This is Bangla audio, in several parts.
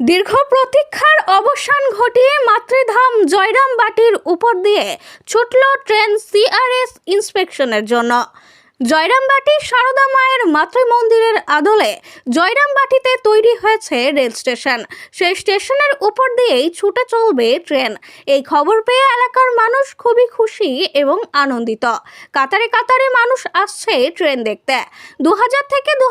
দীর্ঘ প্রতীক্ষার অবসান ঘটিয়ে মাতৃধাম জয়রাম বাটির উপর দিয়ে ছুটল ট্রেন সিআরএস ইন্সপেকশনের জন্য। জয়রামবাটি সারদা মায়ের মাতৃমন্দিরের আদলে জয়রামবাটিতে তৈরি হয়েছে রেল স্টেশন। সেই স্টেশনের উপর দিয়েই ছুটে চলবে ট্রেন। এই খবর পেয়ে এলাকার মানুষ খুবই খুশি এবং আনন্দিত। কাতারে কাতারে মানুষ আসছে ট্রেন দেখতে। দু হাজার থেকে দু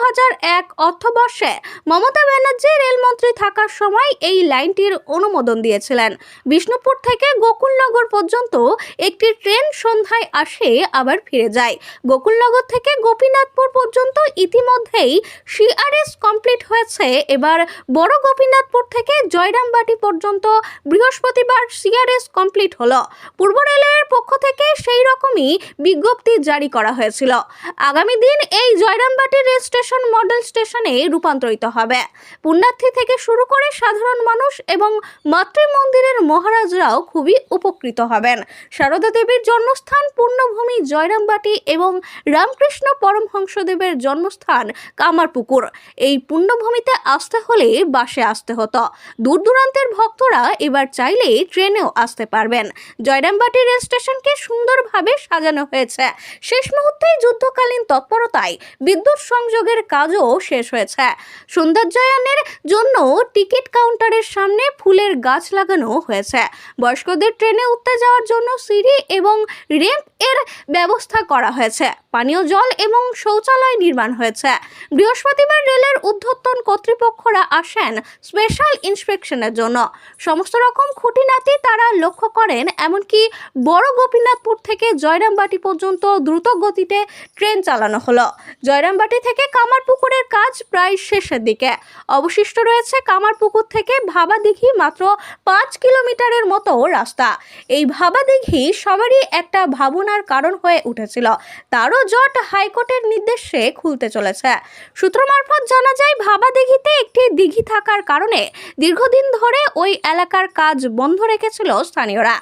এক অর্থবর্ষে মমতা ব্যানার্জি রেলমন্ত্রী থাকার সময় এই লাইনটির অনুমোদন দিয়েছিলেন। বিষ্ণুপুর থেকে গোকুলনগর পর্যন্ত একটি ট্রেন সন্ধ্যায় আসে, আবার ফিরে যায়। গোকুলনগর থেকে গোপীনাথপুর পর্যন্ত ইতিমধ্যেই সিআরএস কমপ্লিট হয়েছে। এবার বড় গোপীনাথপুর থেকে জয়রামবাটি পর্যন্ত বৃহস্পতিবার সিআরএস কমপ্লিট হলো। পূর্ব রেলওয়ের পক্ষ থেকে সেই রকমই বিজ্ঞপ্তি জারি করা হয়েছিল। আগামী দিন এই জয়রামবাটি রেল স্টেশন মডেল স্টেশনে রূপান্তরিত হবে। পুণ্যার্থী থেকে শুরু করে সাধারণ মানুষ এবং মাতৃ মন্দিরের মহারাজরাও খুবই উপকৃত হবেন। সারদা দেবীর জন্মস্থান পূর্ণভূমি জয়রামবাটি এবং রামকৃষ্ণ পরমহংসদেবের জন্মস্থান কামারপুকুর। এই পুণ্যভূমিতে আসতে হলে বাসে আসতে হতো। দূর দূরান্তের ভক্তরা এবার চাইলে ট্রেনেও আসতে পারবেন। জয়রামবাটি রেল স্টেশনকে সুন্দরভাবে সাজানো হয়েছে। শেষ মুহূর্তেই যুদ্ধকালীন তৎপরতায় বিদ্যুৎ সংযোগের কাজও শেষ হয়েছে। সৌন্দর্যায়নের জন্য টিকিট কাউন্টারের সামনে ফুলের গাছ লাগানো হয়েছে। বয়স্কদের ট্রেনে উঠতে যাওয়ার জন্য সিঁড়ি এবং রেম্প এর ব্যবস্থা করা হয়েছে। পানীয় জল এবং শৌচালয় নির্মাণ হয়েছে। বৃহস্পতিবার রেলের ঊর্ধ্বতন কর্তৃপক্ষরা আসেন স্পেশাল ইন্সপেকশনের জন্য। সমস্ত রকম খুঁটিনাতি তারা লক্ষ্য করেন, এমনকি বড় গোপীনাথপুর থেকে জয়রামবাটি পর্যন্ত দ্রুত গতিতে ট্রেন চালানো হলো। জয়রামবাটি থেকে কামারপুকুরের কাজ প্রায় শেষের দিকে। অবশিষ্ট রয়েছে কামারপুকুর থেকে ভাবাদিঘি মাত্র পাঁচ কিলোমিটারের মতো রাস্তা। এই ভাবাদিঘি সবারই একটা ভাবনার কারণ হয়ে উঠেছিল। তারও জট হাইকোর্টের নির্দেশে খুলতে চলেছে। সূত্র মারফত জানা যায়, ভাবা দিঘিতে একটি দিঘি থাকার কারণে দীর্ঘদিন ধরে ওই এলাকার কাজ বন্ধ রেখেছিল স্থানীয়রা।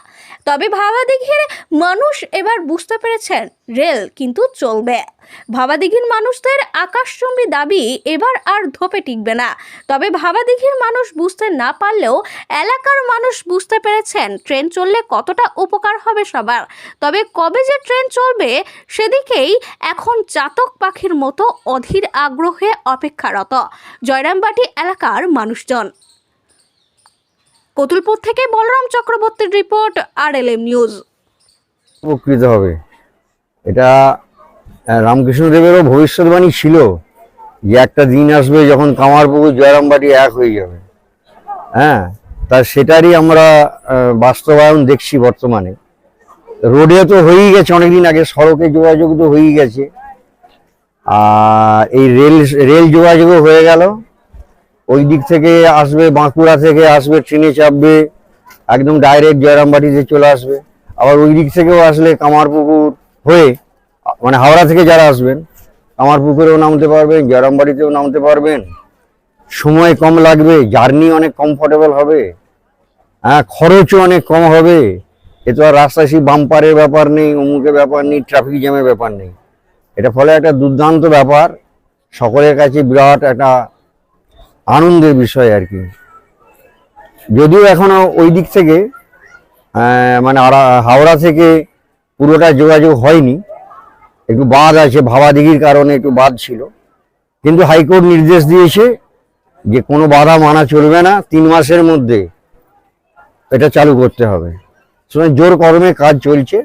তবে ভাবা দিঘির মানুষ এবার বুঝতে পেরেছেন রেল কিন্তু চলবে। ভাবাদিঘির মানুষদের আকাশচুম্বী দাবি এবার আর ধোপে টিকবে না। তবে ভাবাদিঘির মানুষ বুঝতে না পারলেও এলাকার মানুষ বুঝতে পেরেছেন ট্রেন চললে কতটা উপকার হবে সবার। তবে কবে যে ট্রেন চলবে সেদিকেই এখন চাতক পাখির মতো অধীর আগ্রহে অপেক্ষারত। জয়রামবাটি এলাকার মানুষজন। কতুলপুর থেকে বলরাম চক্রবর্তীর রিপোর্ট, আর এল এম নিউজ। উপকৃত হবে। এটা রামকৃষ্ণদেবেরও ভবিষ্যৎবাণী ছিল যে একটা দিন আসবে যখন কামারপুকুর জয়রামবাটি এক হয়ে যাবে। হ্যাঁ তা সেটারই আমরা বাস্তবায়ন দেখছি বর্তমানে। রোডে তো হয়েই গেছে অনেকদিন আগে, সড়কে যোগাযোগ তো হয়েই গেছে। আর এই রেল রেল যোগাযোগও হয়ে গেল। ওই দিক থেকে আসবে, বাঁকুড়া থেকে আসবে, ট্রেনে চাপবে, একদম ডাইরেক্ট জয়রামবাটিতে চলে আসবে। আবার ওই দিক থেকেও আসলে কামারপুকুর হয়ে মানে হাওড়া থেকে যারা আসবেন, আমার পুকুরেও নামতে পারবেন জয়রামবাটিতেও নামতে পারবেন। সময় কম লাগবে, জার্নি অনেক কমফোর্টেবল হবে হ্যাঁ খরচও অনেক কম হবে। এ তো আর রাস্তায় সেই বাম্পারের ব্যাপার নেই, অমুকের ব্যাপার নেই ট্রাফিক জ্যামের ব্যাপার নেই। এটা ফলে একটা দুর্দান্ত ব্যাপার, সকলের কাছে বিরাট একটা আনন্দের বিষয় আর কি। যদিও এখনও ওই দিক থেকে মানে হাওড়া থেকে পুরোটা যোগাযোগ হয়নি। একটু বাদ আছে ভাবাদিঘির কারণে একটু বাদ ছিল। কিন্তু হাইকোর্ট নির্দেশ দিয়েছে যে কোনো বাধা মানা চলবে না তিন মাসের মধ্যে এটা চালু করতে হবে। সুতরাং জোর কর্মে কাজ চলছে।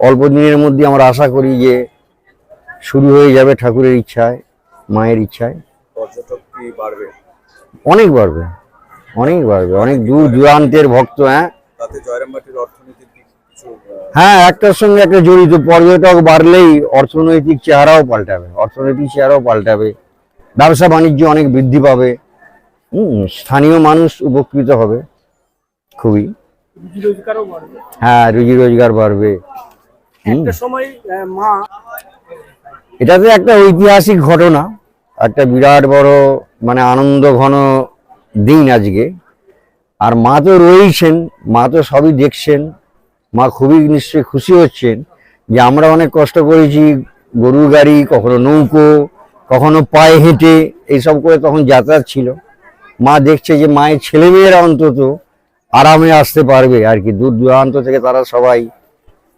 অল্প দিনের মধ্যে আমরা আশা করি যে শুরু হয়ে যাবে ঠাকুরের ইচ্ছায় মায়ের ইচ্ছায়। পর্যটক কি বাড়বে? অনেক বাড়বে অনেক বাড়বে অনেক দূর দূরান্তের ভক্ত হ্যাঁ। তাতে জয়রামবাটির হ্যাঁ একটার সঙ্গে একটা জড়িত পর্যটক বাড়লেই অর্থনৈতিক চেহারাও পাল্টাবে অর্থনৈতিক চেহারাও পাল্টাবে ব্যবসা বাণিজ্য অনেক বৃদ্ধি পাবে হুম স্থানীয় মানুষ উপকৃত হবে খুবই। হ্যাঁ রুজি রোজগার বাড়বে মা এটাতে একটা ঐতিহাসিক ঘটনা একটা বিরাট বড় মানে আনন্দ ঘন দিন আজকে। আর মা তো রয়েছেন মা তো সবই দেখছেন মা খুবই নিশ্চয়ই খুশি হচ্ছেন যে আমরা অনেক কষ্ট করেছি গরুর গাড়ি কখনো নৌকো কখনো পায়ে হেঁটে এইসব করে তখন যাতায়াত ছিল। মা দেখছে যে মায়ের ছেলেমেয়েরা অন্তত আরামে আসতে পারবে আর কি। দূর দূরান্ত থেকে তারা সবাই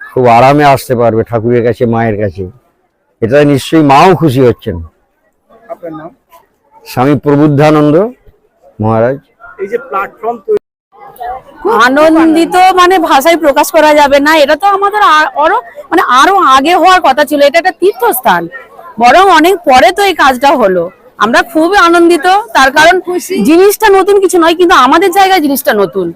খুব আরামে আসতে পারবে ঠাকুরের কাছে মায়ের কাছে। এটা নিশ্চয়ই মাও খুশি হচ্ছেন। স্বামী প্রবুদ্ধানন্দ মহারাজ। এই যে প্ল্যাটফর্ম আনন্দিত মানে ভাষায় প্রকাশ করা যাবে না এটা তো আমাদের আরও মানে আরও আগে হওয়ার কথা ছিল এটা একটা তীর্থস্থান। বরং অনেক পরে তো এই কাজটা হলো। আমরা খুব আনন্দিত তার কারণ জিনিসটা নতুন কিছু নয় কিন্তু আমাদের জায়গায় জিনিসটা নতুন।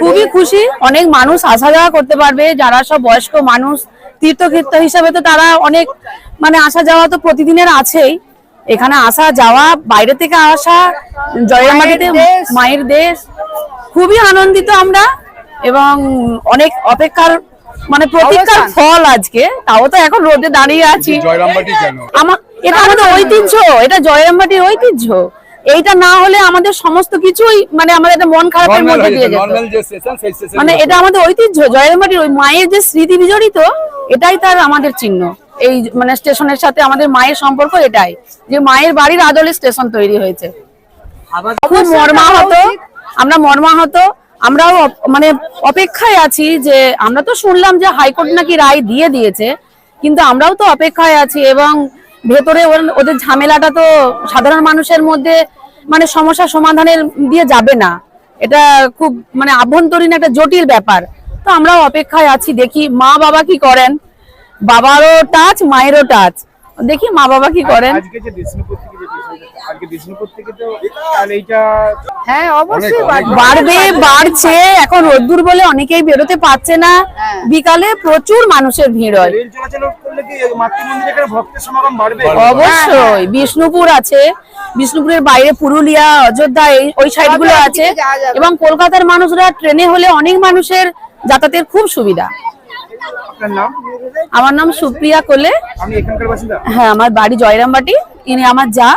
খুবই খুশি অনেক মানুষ আসা যাওয়া করতে পারবে যারা সব বয়স্ক মানুষ তীর্থক্ষেত্র হিসাবে তো তারা অনেক মানে আসা যাওয়া তো প্রতিদিনের আছেই। এখানে আসা যাওয়া বাইরে থেকে আসা জয়রামাটিতে মায়ের দেশ খুবই আনন্দিত আমরা এবং অনেক অপেক্ষার মানে প্রতীক্ষার ফল আজকে। তাও তো এখন রোদে দাঁড়িয়ে আছি। আমার এটা আমাদের ঐতিহ্য এটা জয়রামবাটির ঐতিহ্য। এইটা না হলে আমাদের সমস্ত কিছুই মানে আমাদের একটা মন খারাপের মধ্যে দিয়ে যেত মানে এটা আমাদের ঐতিহ্য জয়রামবাটির ওই মায়ের যে স্মৃতি বিজড়িত এটাই তার আমাদের চিহ্ন। এই মানে স্টেশনের সাথে আমাদের মায়ের সম্পর্ক এটাই যে মায়ের বাড়ির আদলে স্টেশন তৈরি হয়েছে। খুব মর্মাহত। আমরা মর্মাহত, আমরাও মানে অপেক্ষায় আছি যে আমরা তো শুনলাম যে হাইকোর্ট নাকি রায় দিয়ে দিয়েছে, কিন্তু আমরাও তো অপেক্ষায় আছি এবং ভেতরে ওদের ঝামেলাটা তো সাধারণ মানুষের মধ্যে মানে সমস্যা সমাধানের দিয়ে যাবে না। এটা খুব মানে আভ্যন্তরীণ একটা জটিল ব্যাপার। তো আমরাও অপেক্ষায় আছি, দেখি মা বাবা কি করেন। বাবারও টাচ মায়েরও টাচ দেখি মা বাবা কি করেন। আজকে বিষ্ণুপুর থেকে তো তাহলে এইটা হ্যাঁ অবশ্যই বাড়বে। বাড়ছে। এখন রোদ্দুর বলে অনেকেই বেরোতে পারছে না। বিকালে প্রচুর মানুষের ভিড় হয়। রেল চলাচল করলে কি মাতৃমন্দিরে এখানে ভক্তের সমাগম বাড়বে? অবশ্যই। বিষ্ণুপুর আছে। বিষ্ণুপুরের বাইরে পুরুলিয়া অযোধ্যা এই- ওই সাইডগুলো আছে। এবং কলকাতার মানুষরা ট্রেনে হলে অনেক মানুষের যাতায়াতের খুব সুবিধা। আপনার নাম? আমার নাম সুপ্রিয়া কোলে। আমি এখানকার বাসিন্দা? হ্যাঁ আমার বাড়ি জয়রামবাটি। ইনি আমার যা।